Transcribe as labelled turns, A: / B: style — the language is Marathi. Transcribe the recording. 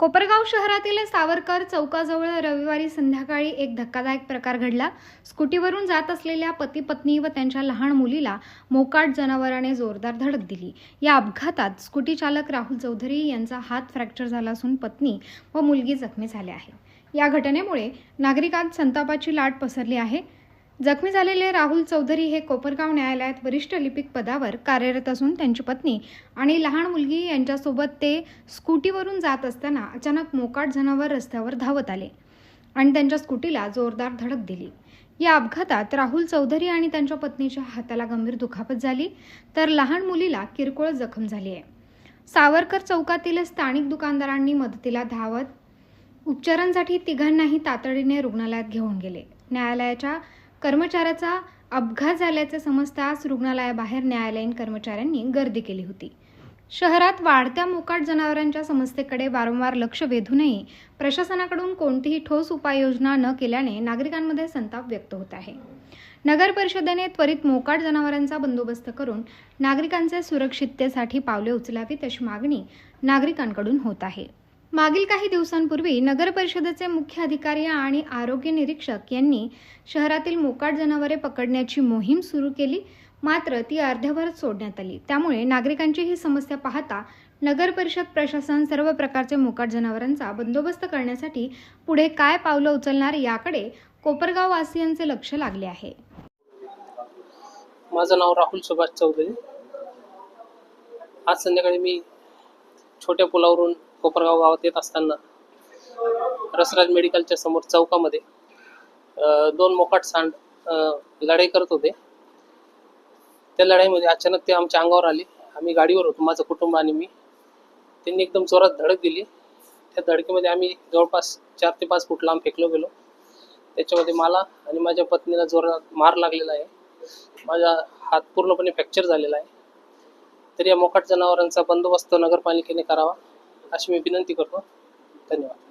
A: कोपरगाव शहरातील सावरकर चौकाजवळ रविवारी संध्याकाळी एक धक्कादायक प्रकार घडला. स्कूटीवरून जात असलेल्या पती पत्नी व त्यांच्या लहान मुलीला मोकाट जनावराने जोरदार धडक दिली. या अपघातात स्कूटी चालक राहुल चौधरी यांचा हात फ्रॅक्चर झाला असून पत्नी व मुलगी जखमी झाल्या आहे या घटनेमुळे नागरिकांत संतापाची लाट पसरली आहे. जखमी झालेले राहुल चौधरी हे कोपरगाव न्यायालयात वरिष्ठ लिपिक पदावर कार्यरत असून त्यांची पत्नी आणि लहान मुलगी यांच्यासोबत ते स्कूटीवरून जात असताना अचानक मोकाट जनावर रस्त्यावर धावत आले आणि त्यांच्या स्कूटीला जोरदार धडक दिली. या अपघातात राहुल चौधरी आणि त्यांच्या पत्नीच्या हाताला गंभीर दुखापत झाली तर लहान मुलीला किरकोळ जखम झाली आहे. सावरकर चौकातील स्थानिक दुकानदारांनी मदतीला धावत उपचारांसाठी तिघांनाही तातडीने रुग्णालयात घेऊन गेले. न्यायालयाच्या कर्मचाऱ्याचा अपघात झाल्याचे समजताच रुग्णालयाबाहेर न्यायालयीन कर्मचाऱ्यांनी गर्दी केली होती. शहरात वाढत्या मोकाट जनावरांच्या समस्येकडे वारंवार लक्ष वेधूनही प्रशासनाकडून कोणतीही ठोस उपाययोजना न केल्याने नागरिकांमध्ये संताप व्यक्त होत आहे. नगर परिषदेने त्वरित मोकाट जनावरांचा बंदोबस्त करून नागरिकांचे सुरक्षिततेसाठी पावले उचलावीत अशी मागणी नागरिकांकडून होत आहे. मागील काही दिवसांपूर्वी नगर परिषदेचे मुख्य अधिकारी आणि आरोग्य निरीक्षक यांनी शहरातील मोकाट जनावरे पकडण्याची मोहीम सुरू केली. मात्र ती अर्ध्यावरच सोडण्यात आली. त्यामुळे नागरिकांची ही समस्या पाहता नगर परिषद प्रशासन सर्व प्रकारचे मोकाट जनावरांचा बंदोबस्त करण्यासाठी पुढे काय पावलं उचलणार याकडे कोपरगाव वासियांचे लक्ष लागले आहे.
B: माझं नाव राहुल सुभाष चौधरी. आज संध्याकाळी मी छोट्या पुलावरून कोपरगाव गावात येत असताना रसराज मेडिकलच्या समोर चौकामध्ये दोन मोकाट सांड लढाई करत होते. त्या लढाईमध्ये अचानक ते आमच्या अंगावर आले. आम्ही गाडीवर होतो माझं कुटुंब आणि मी. त्यांनी एकदम जोरात धडक दिली. त्या धडकेमध्ये आम्ही जवळपास चार ते पाच फूट लांब फेकलो गेलो. त्याच्यामध्ये मला आणि माझ्या पत्नीला जोरात मार लागलेला आहे. माझा हात पूर्णपणे फ्रॅक्चर झालेला आहे. तर या मोकाट जनावरांचा बंदोबस्त नगरपालिकेने करावा. अशी मी विनंती करतो. धन्यवाद.